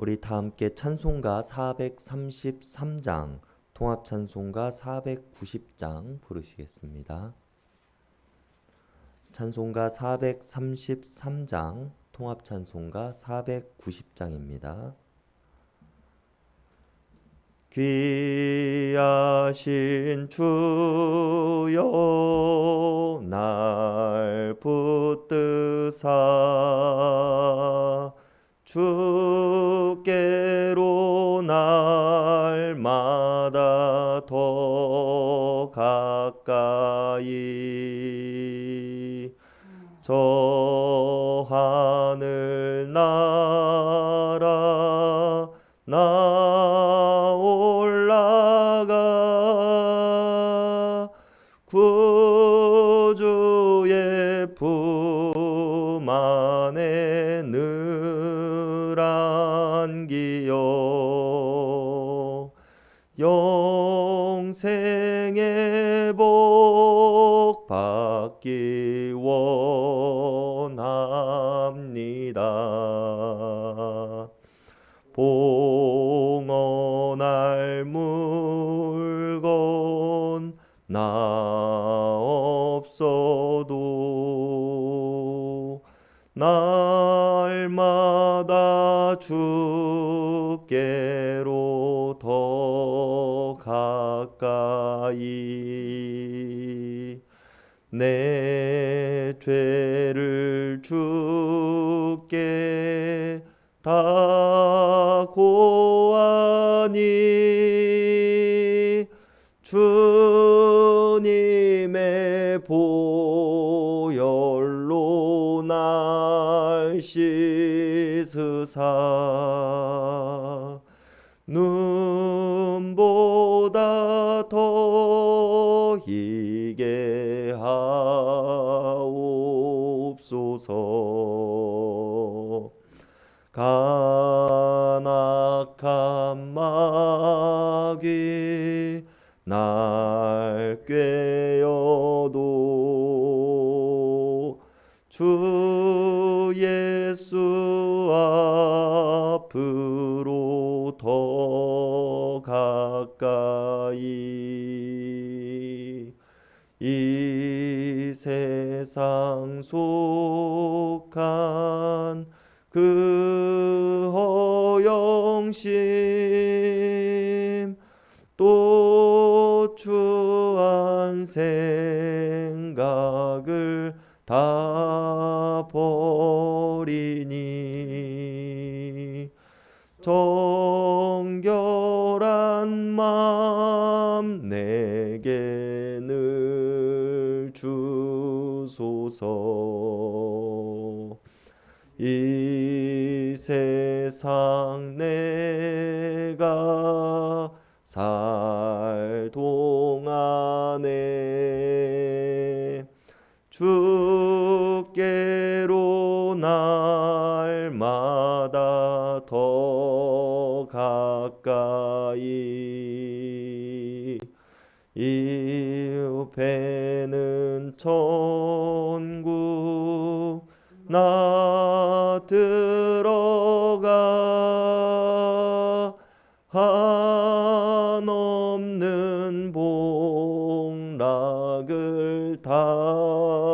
우리 다 함께 찬송가 433장, 통합 찬송가 490장 부르시겠습니다. 찬송가 433장, 통합 찬송가 490장입니다. 귀하신 주여 날 붙드사 주 날마다 더 가까이 저 하늘 나라 나 올라가 구주의 품 안에 늘 안기요 영생의 복 받기 원합니다. 봉헌할 물건 나 없어도 날마다 주께로 더 가까이 내 죄를 주께 다 고하니 주님의 보혈로 날 씻으사 하옵소서. 간악한 마귀 날 꿰어도 주 예수 앞으로 더 가까이 세상 속한 그 허영심 또 추한 생각을 다 버리니. 정결한 맘 내게 주소서. 이 세상 내가 살 동안에 주께로 날마다 더 가까이 이 배는 천국 나 들어가 한없는 복락을 다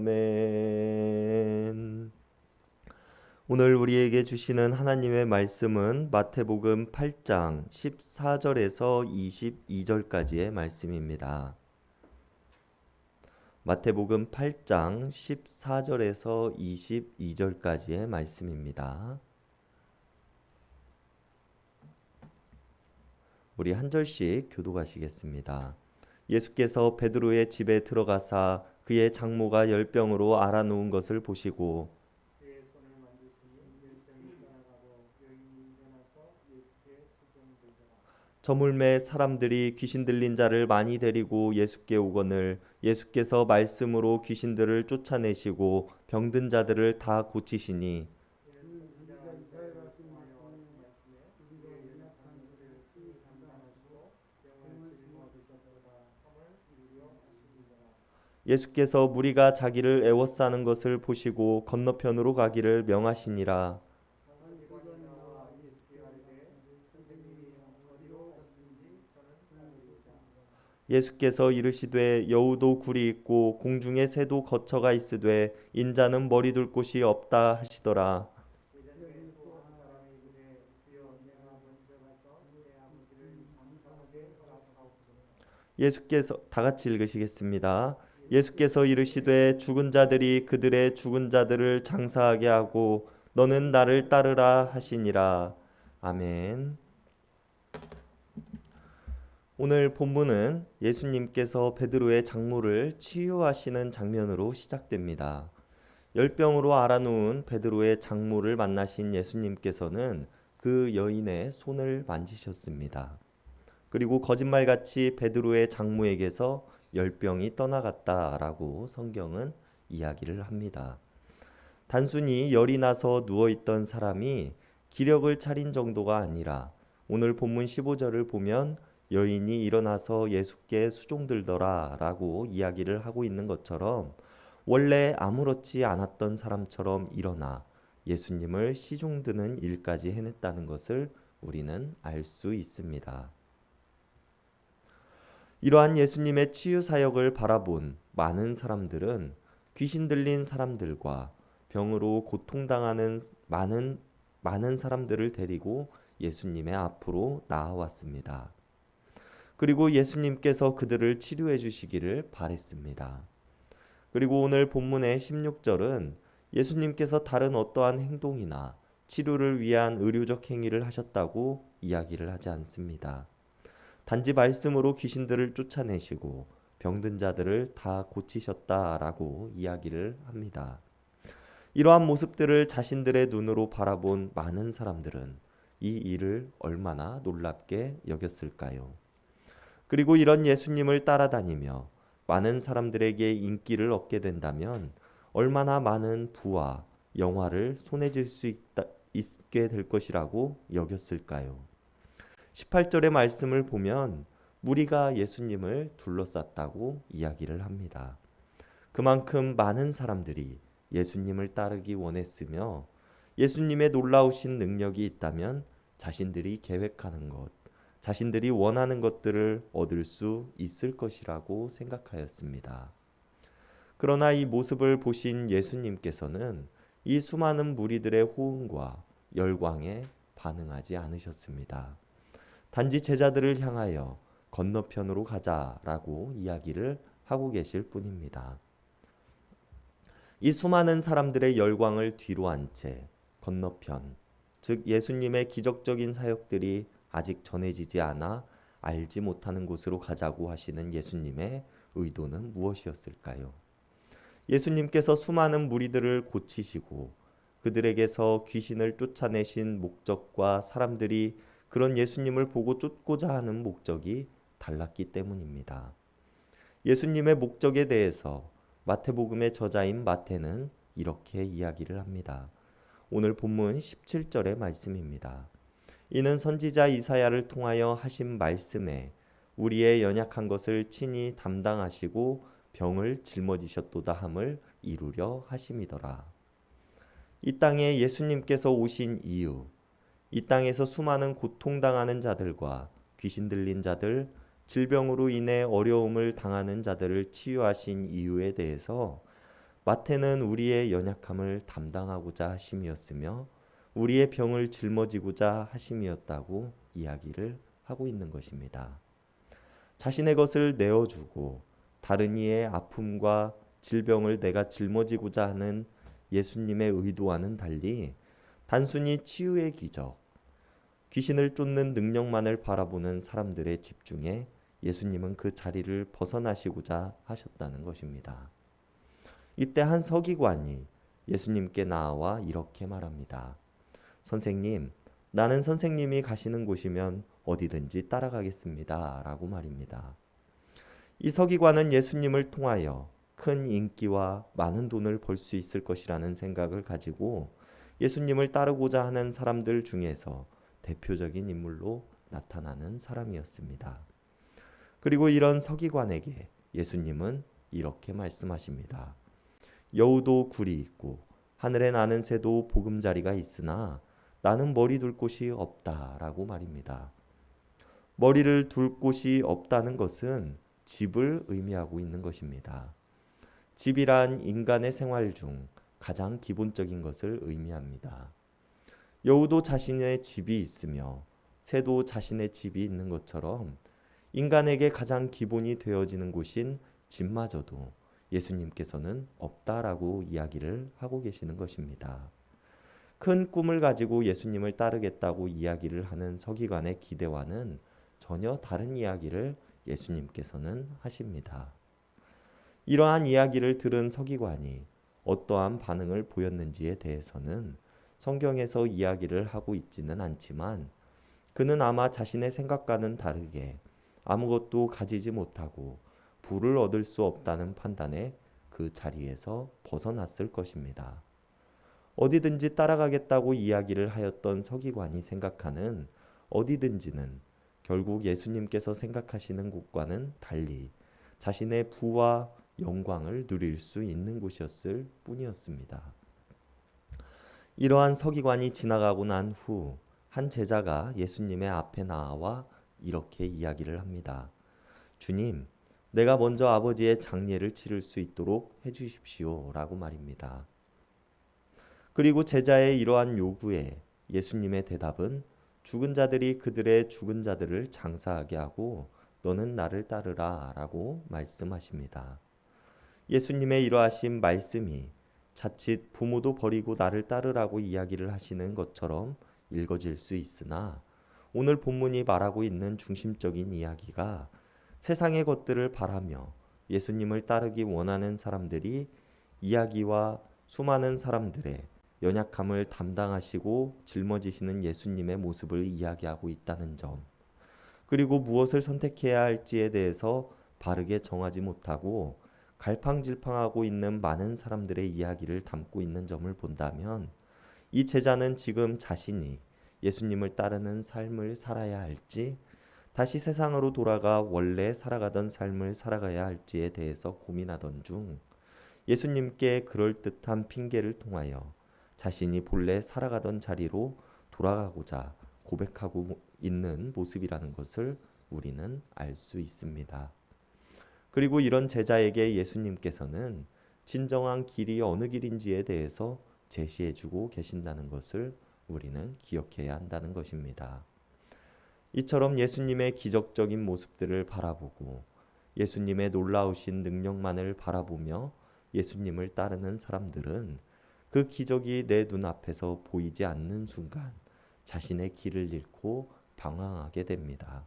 아멘. 오늘 우리에게 주시는 하나님의 말씀은 마태복음 8장 14절에서 22절까지의 말씀입니다. 마태복음 8장 14절에서 22절까지의 말씀입니다. 우리 한 절씩 교도하시겠습니다. 예수께서 베드로의 집에 들어가사 그의 장모가 열병으로 앓아누운 것을 보시고. 저물매 사람들이 귀신 들린 자를 많이 데리고 예수께 오거늘 예수께서 말씀으로 귀신들을 쫓아내시고 병든 자들을 다 고치시니 선지자 이사야가 통하여 말씀에 우리의 연약한 것을 친히 감당하시고 병을 짊어지셨도다 함을 이루려 하시니라. 예수께서 무리가 자기를 애워싸는 것을 보시고 건너편으로 가기를 명하시니라. 예수께서 이르시되 여우도 굴이 있고 공중에 새도 거처가 있으되 인자는 머리 둘 곳이 없다 하시더라. 예수께서 다 같이 읽으시겠습니다. 예수께서 이르시되 죽은 자들이 그들의 죽은 자들을 장사하게 하고 너는 나를 따르라 하시니라. 아멘. 오늘 본문은 예수님께서 베드로의 장모를 치유하시는 장면으로 시작됩니다. 열병으로 앓아누운 베드로의 장모를 만나신 예수님께서는 그 여인의 손을 만지셨습니다. 그리고 거짓말같이 베드로의 장모에게서 열병이 떠나갔다라고 성경은 이야기를 합니다. 단순히 열이 나서 누워 있던 사람이 기력을 차린 정도가 아니라 오늘 본문 15절을 보면 여인이 일어나서 예수께 수종들더라 라고 이야기를 하고 있는 것처럼 원래 아무렇지 않았던 사람처럼 일어나 예수님을 시중드는 일까지 해냈다는 것을 우리는 알 수 있습니다. 이러한 예수님의 치유 사역을 바라본 많은 사람들은 귀신 들린 사람들과 병으로 고통당하는 많은 많은 사람들을 데리고 예수님의 앞으로 나아왔습니다. 그리고 예수님께서 그들을 치료해 주시기를 바랬습니다. 그리고 오늘 본문의 16절은 예수님께서 다른 어떠한 행동이나 치료를 위한 의료적 행위를 하셨다고 이야기를 하지 않습니다. 단지 말씀으로 귀신들을 쫓아내시고 병든 자들을 다 고치셨다라고 이야기를 합니다. 이러한 모습들을 자신들의 눈으로 바라본 많은 사람들은 이 일을 얼마나 놀랍게 여겼을까요? 그리고 이런 예수님을 따라다니며 많은 사람들에게 인기를 얻게 된다면 얼마나 많은 부와 영화를 손에 쥘 수 있게 될 것이라고 여겼을까요? 18절의 말씀을 보면 무리가 예수님을 둘러쌌다고 이야기를 합니다. 그만큼 많은 사람들이 예수님을 따르기 원했으며 예수님의 놀라우신 능력이 있다면 자신들이 계획하는 것, 자신들이 원하는 것들을 얻을 수 있을 것이라고 생각하였습니다. 그러나 이 모습을 보신 예수님께서는 이 수많은 무리들의 호응과 열광에 반응하지 않으셨습니다. 단지 제자들을 향하여 건너편으로 가자라고 이야기를 하고 계실 뿐입니다. 이 수많은 사람들의 열광을 뒤로 한 채 건너편, 즉 예수님의 기적적인 사역들이 아직 전해지지 않아 알지 못하는 곳으로 가자고 하시는 예수님의 의도는 무엇이었을까요? 예수님께서 수많은 무리들을 고치시고 그들에게서 귀신을 쫓아내신 목적과 사람들이 그런 예수님을 보고 쫓고자 하는 목적이 달랐기 때문입니다. 예수님의 목적에 대해서 마태복음의 저자인 마태는 이렇게 이야기를 합니다. 오늘 본문 17절의 말씀입니다. 이는 선지자 이사야를 통하여 하신 말씀에 우리의 연약한 것을 친히 담당하시고 병을 짊어지셨도다 함을 이루려 하심이더라. 이 땅에 예수님께서 오신 이유, 이 땅에서 수많은 고통당하는 자들과 귀신 들린 자들, 질병으로 인해 어려움을 당하는 자들을 치유하신 이유에 대해서 마태는 우리의 연약함을 담당하고자 하심이었으며 우리의 병을 짊어지고자 하심이었다고 이야기를 하고 있는 것입니다. 자신의 것을 내어주고 다른 이의 아픔과 질병을 내가 짊어지고자 하는 예수님의 의도와는 달리 단순히 치유의 기적, 귀신을 쫓는 능력만을 바라보는 사람들의 집중에 예수님은 그 자리를 벗어나시고자 하셨다는 것입니다. 이때 한 서기관이 예수님께 나와 이렇게 말합니다. 선생님, 나는 선생님이 가시는 곳이면 어디든지 따라가겠습니다. 라고 말입니다. 이 서기관은 예수님을 통하여 큰 인기와 많은 돈을 벌 수 있을 것이라는 생각을 가지고 예수님을 따르고자 하는 사람들 중에서 대표적인 인물로 나타나는 사람이었습니다. 그리고 이런 서기관에게 예수님은 이렇게 말씀하십니다. 여우도 굴이 있고 하늘에 나는 새도 보금자리가 있으나 나는 머리 둘 곳이 없다라고 말입니다. 머리를 둘 곳이 없다는 것은 집을 의미하고 있는 것입니다. 집이란 인간의 생활 중 가장 기본적인 것을 의미합니다. 여우도 자신의 집이 있으며 새도 자신의 집이 있는 것처럼 인간에게 가장 기본이 되어지는 곳인 집마저도 예수님께서는 없다라고 이야기를 하고 계시는 것입니다. 큰 꿈을 가지고 예수님을 따르겠다고 이야기를 하는 서기관의 기대와는 전혀 다른 이야기를 예수님께서는 하십니다. 이러한 이야기를 들은 서기관이 어떠한 반응을 보였는지에 대해서는 성경에서 이야기를 하고 있지는 않지만 그는 아마 자신의 생각과는 다르게 아무것도 가지지 못하고 부를 얻을 수 없다는 판단에 그 자리에서 벗어났을 것입니다. 어디든지 따라가겠다고 이야기를 하였던 서기관이 생각하는 어디든지는 결국 예수님께서 생각하시는 곳과는 달리 자신의 부와 영광을 누릴 수 있는 곳이었을 뿐이었습니다. 이러한 서기관이 지나가고 난 후 한 제자가 예수님의 앞에 나와 이렇게 이야기를 합니다. 주님, 내가 먼저 아버지의 장례를 치를 수 있도록 해 주십시오. 라고 말입니다. 그리고 제자의 이러한 요구에 예수님의 대답은 죽은 자들이 그들의 죽은 자들을 장사하게 하고 너는 나를 따르라 라고 말씀하십니다. 예수님의 이러하신 말씀이 자칫 부모도 버리고 나를 따르라고 이야기를 하시는 것처럼 읽어질 수 있으나 오늘 본문이 말하고 있는 중심적인 이야기가 세상의 것들을 바라며 예수님을 따르기 원하는 사람들이 이야기와 수많은 사람들의 연약함을 담당하시고 짊어지시는 예수님의 모습을 이야기하고 있다는 점, 그리고 무엇을 선택해야 할지에 대해서 바르게 정하지 못하고 갈팡질팡하고 있는 많은 사람들의 이야기를 담고 있는 점을 본다면 이 제자는 지금 자신이 예수님을 따르는 삶을 살아야 할지 다시 세상으로 돌아가 원래 살아가던 삶을 살아가야 할지에 대해서 고민하던 중 예수님께 그럴듯한 핑계를 통하여 자신이 본래 살아가던 자리로 돌아가고자 고백하고 있는 모습이라는 것을 우리는 알 수 있습니다. 그리고 이런 제자에게 예수님께서는 진정한 길이 어느 길인지에 대해서 제시해 주고 계신다는 것을 우리는 기억해야 한다는 것입니다. 이처럼 예수님의 기적적인 모습들을 바라보고 예수님의 놀라우신 능력만을 바라보며 예수님을 따르는 사람들은 그 기적이 내 눈앞에서 보이지 않는 순간 자신의 길을 잃고 방황하게 됩니다.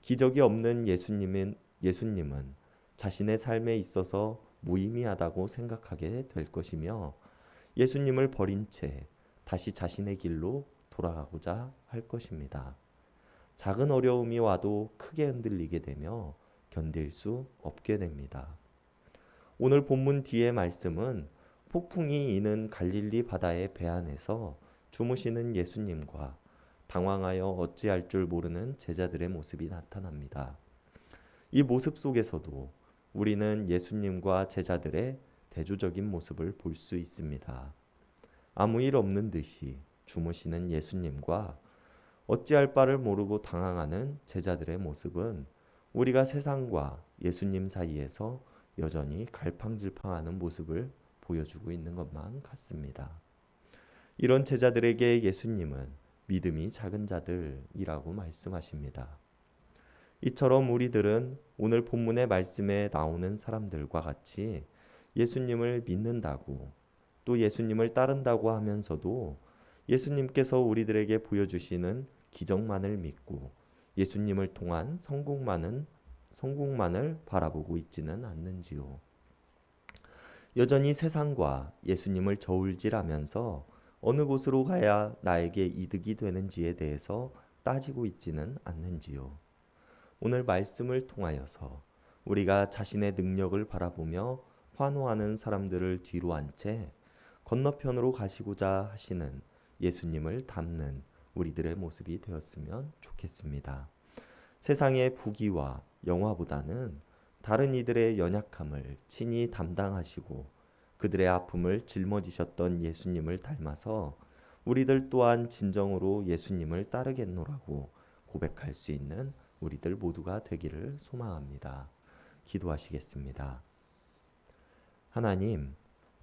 기적이 없는 예수님은 예수님은 자신의 삶에 있어서 무의미하다고 생각하게 될 것이며 예수님을 버린 채 다시 자신의 길로 돌아가고자 할 것입니다. 작은 어려움이 와도 크게 흔들리게 되며 견딜 수 없게 됩니다. 오늘 본문 뒤의 말씀은 폭풍이 이는 갈릴리 바다의 배 안에서 주무시는 예수님과 당황하여 어찌할 줄 모르는 제자들의 모습이 나타납니다. 이 모습 속에서도 우리는 예수님과 제자들의 대조적인 모습을 볼 수 있습니다. 아무 일 없는 듯이 주무시는 예수님과 어찌할 바를 모르고 당황하는 제자들의 모습은 우리가 세상과 예수님 사이에서 여전히 갈팡질팡하는 모습을 보여주고 있는 것만 같습니다. 이런 제자들에게 예수님은 믿음이 작은 자들이라고 말씀하십니다. 이처럼 우리들은 오늘 본문의 말씀에 나오는 사람들과 같이 예수님을 믿는다고 또 예수님을 따른다고 하면서도 예수님께서 우리들에게 보여주시는 기적만을 믿고 예수님을 통한 성공만은 성공만을 바라보고 있지는 않는지요. 여전히 세상과 예수님을 저울질하면서 어느 곳으로 가야 나에게 이득이 되는지에 대해서 따지고 있지는 않는지요. 오늘 말씀을 통하여서 우리가 자신의 능력을 바라보며 환호하는 사람들을 뒤로 한 채 건너편으로 가시고자 하시는 예수님을 닮는 우리들의 모습이 되었으면 좋겠습니다. 세상의 부귀와 영화보다는 다른 이들의 연약함을 친히 담당하시고 그들의 아픔을 짊어지셨던 예수님을 닮아서 우리들 또한 진정으로 예수님을 따르겠노라고 고백할 수 있는 우리들 모두가 되기를 소망합니다. 기도하시겠습니다. 하나님,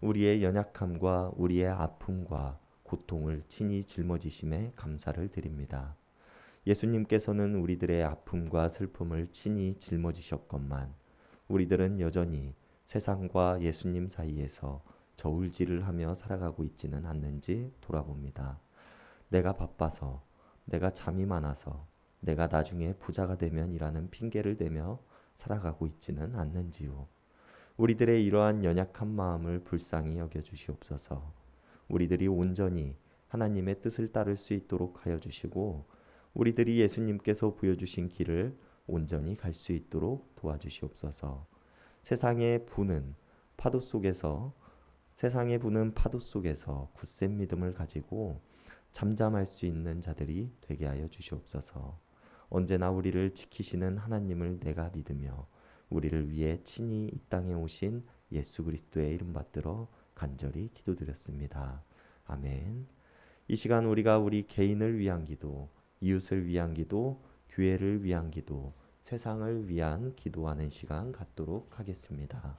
우리의 연약함과 우리의 아픔과 고통을 친히 짊어지심에 감사를 드립니다. 예수님께서는 우리들의 아픔과 슬픔을 친히 짊어지셨건만 우리들은 여전히 세상과 예수님 사이에서 저울질을 하며 살아가고 있지는 않는지 돌아봅니다. 내가 바빠서, 내가 잠이 많아서, 내가 나중에 부자가 되면이라는 핑계를 대며 살아가고 있지는 않는지요. 우리들의 이러한 연약한 마음을 불쌍히 여겨 주시옵소서. 우리들이 온전히 하나님의 뜻을 따를 수 있도록 하여 주시고 우리들이 예수님께서 보여주신 길을 온전히 갈 수 있도록 도와주시옵소서. 세상의 부는 파도 속에서 세상의 부는 파도 속에서 굳센 믿음을 가지고 잠잠할 수 있는 자들이 되게 하여 주시옵소서. 언제나 우리를 지키시는 하나님을 내가 믿으며 우리를 위해 친히 이 땅에 오신 예수 그리스도의 이름 받들어 간절히 기도드렸습니다. 아멘. 이 시간 우리가 우리 개인을 위한 기도, 이웃을 위한 기도, 교회를 위한 기도, 세상을 위한 기도하는 시간 갖도록 하겠습니다.